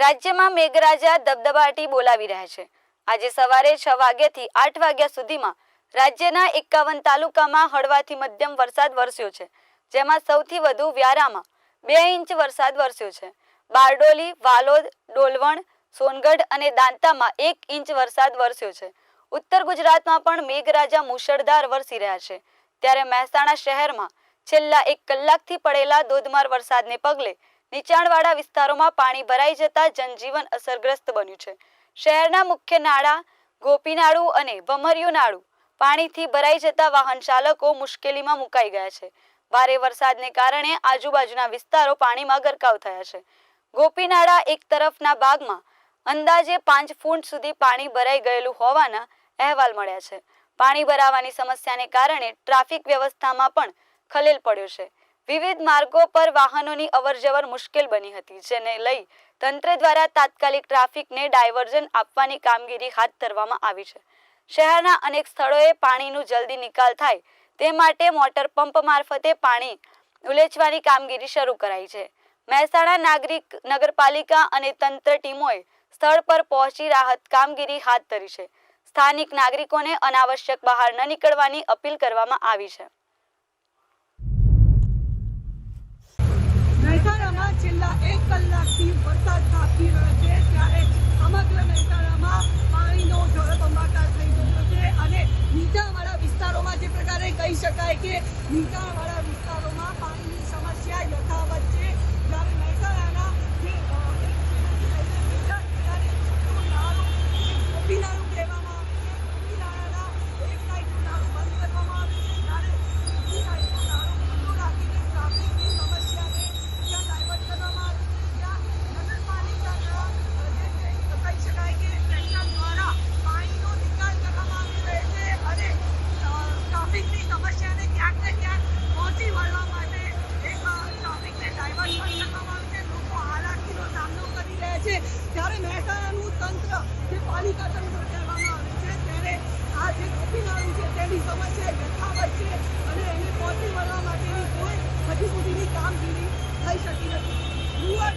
રાજ્યમાં મેઘરાજા દબદબાટી બોલાવી રહ્યા છે. આજે સવારે છ વાગ્યાથી આઠ વાગ્યા સુધીમાં રાજ્યના એકાવન તાલુકામાં હળવાથી મધ્યમ વરસાદ વરસ્યો છે. જેમાં સૌથી વધુ વ્યારામાં બે ઇંચ વરસાદ વરસ્યો છે. બારડોલી, વાલોદ, ડોલવણ, સોનગઢ અને દાંતામાં એક ઇંચ વરસાદ વરસ્યો છે. ઉત્તર ગુજરાતમાં પણ મેઘરાજા મુશળધાર વરસી રહ્યા છે. ત્યારે મહેસાણા શહેરમાં છેલ્લા એક કલાકથી પડેલા ધોધમાર વરસાદને પગલે નીચાણવાળા વિસ્તારોમાં પાણી ભરાઈ જતા જનજીવન અસરગ્રસ્ત બન્યું છે. શહેરના મુખ્ય નાળા ગોપીનાળુ અને ભમરિયું નાળું પાણીથી ભરાઈ જતા વાહન ચાલકો મુશ્કેલીમાં મુકાઈ ગયા છે. ભારે વરસાદને કારણે આજુબાજુના વિસ્તારો પાણીમાં ગરકાવ થયા છે. ગોપીનાળા એક તરફના ભાગમાં અંદાજે પાંચ ફૂટ સુધી પાણી ભરાઈ ગયેલું હોવાના અહેવાલ મળ્યા છે. પાણી ભરાવાની સમસ્યાને કારણે ટ્રાફિક વ્યવસ્થામાં પણ ખલેલ પડ્યો છે. વિવિધ માર્ગો પર વાહનોની અવરજવર મુશ્કેલ બની હતી, જેને લઈ તંત્ર દ્વારા તાત્કાલિક ટ્રાફિકને ડાયવર્ઝન આપવાની કામગીરી હાથ ધરવામાં આવી છે. શહેરના અનેક સ્થળોએ પાણીનું જલ્દી નિકાલ થાય તે માટે મોટર પંપ મારફતે પાણી ઉલેચવાની કામગીરી શરૂ કરાઈ છે. મહેસાણા નાગરિક નગરપાલિકા અને તંત્ર ટીમોએ સ્થળ પર પહોંચી રાહત કામગીરી હાથ ધરી છે. સ્થાનિક નાગરિકોને અનાવશ્યક બહાર ન નીકળવાની અપીલ કરવામાં આવી છે. છેલ્લા એક કલાકથી વરસાદ ખાબકી રહ્યો છે, ત્યારે સમગ્ર મહેસાણામાં પાણીનો જળબંબાકાર થઈ ગયો છે. અને નીચાણવાળા વિસ્તારોમાં જે પ્રકારે કહી શકાય કે નીચાણવાળા વિસ્તારોમાં પાણીની સમસ્યા યથાવત છે જ્યારે મહેસાણાના જે અ, એક કિલોમીટર ત્યારે મોટું નાળું, એક ગોપી નાળું કહેવામાં આવે છે ગોપી નાળાના એક સાઈડનું નાળું બંધ કરવામાં આવે છે જ્યારે બીજી સાઈડનું નાળું ખુલ્લું રાખીને ટ્રાફિકની સમસ્યાને ત્યાં ડાયવર્ટ કરવામાં આવે છે જ્યાં નગરપાલિકાના અ, જે છે કહી શકાય કે ટ્રેક્ટર દ્વારા પાણીનો નિકાલ કરવામાં આવી રહ્યો છે અને અ, ટ્રાફિકની સમસ્યાને ક્યાંક ને ક્યાંક પહોંચી વળવા માટે એક અ, ટ્રાફિકને ડાયવર્ટ કરી કરવામાં આવે છે લોકો હાલાકીનો સામનો કરી રહ્યા છે ત્યારે મહેસાણાનું તંત્ર જે પાલિકા તંત્ર કહેવામાં આવે છે, ત્યારે આ જે ગોપીનાળું છે, તેની સમસ્યા યથાવત છે અને એને પહોંચી વળવા માટેની કોઈ હજી સુધીની કામગીરી થઈ શકી નથી. યુવા